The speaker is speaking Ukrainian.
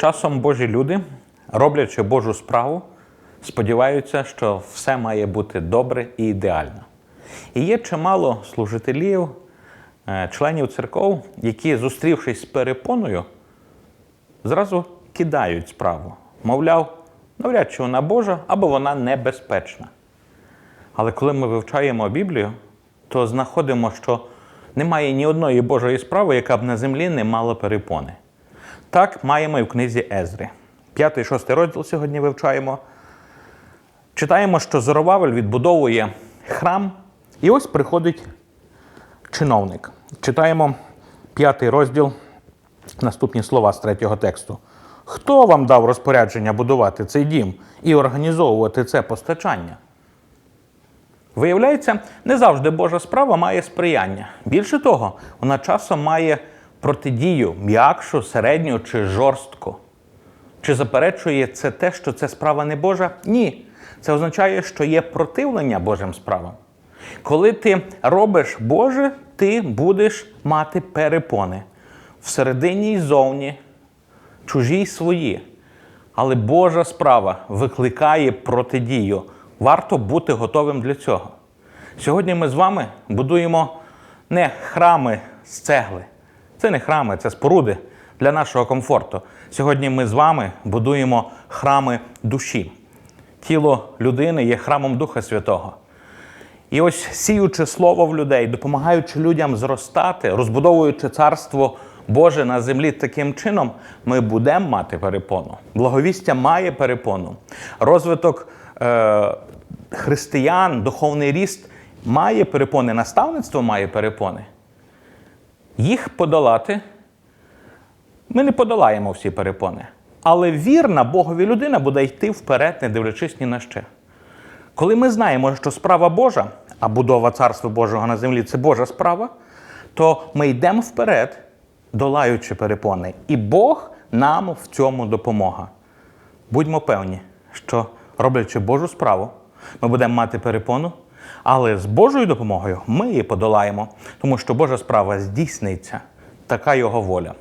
Часом Божі люди, роблячи Божу справу, сподіваються, що все має бути добре і ідеально. І є чимало служителів, е, членів церков, які, зустрівшись з перепоною, зразу кидають справу. Мовляв, навряд чи вона Божа або вона небезпечна. Але коли ми вивчаємо Біблію, то знаходимо, що немає ні одної Божої справи, яка б на землі не мала перепони. Так маємо і в книзі Езри. П'ятий, шостий розділ сьогодні вивчаємо. Читаємо, що Зоровавель відбудовує храм, і ось приходить чиновник. Читаємо п'ятий розділ, наступні слова з третього тексту. Хто вам дав розпорядження будувати цей дім і організовувати це постачання? Виявляється, не завжди Божа справа має сприяння. Більше того, вона часом має протидію м'якшу, середню чи жорстку. Чи заперечує це те, що це справа не Божа? Ні. Це означає, що є противлення Божим справам. Коли ти робиш Боже, ти будеш мати перепони всередині і зовні, чужі й свої. Але Божа справа викликає протидію. Варто бути готовим для цього. Сьогодні ми з вами будуємо не храми з цегли. Це не храми, це споруди для нашого комфорту. Сьогодні ми з вами будуємо храми душі. Тіло людини є храмом Духа Святого. І ось сіючи слово в людей, допомагаючи людям зростати, розбудовуючи царство Боже на землі таким чином, ми будемо мати перепону. Благовістя має перепону. Розвиток е, християн, духовний ріст має перепони, наставництво має перепони. Їх подолати ми не подолаємо всі перепони. Але вірна Богові людина буде йти вперед, не дивлячись ні на що. Коли ми знаємо, що справа Божа, а будова Царства Божого на землі це Божа справа, то ми йдемо вперед, долаючи перепони. І Бог нам в цьому допомога. Будьмо певні, що роблячи Божу справу, ми будемо мати перепону, але з Божою допомогою ми її подолаємо, тому що Божа справа здійсниться, така його воля.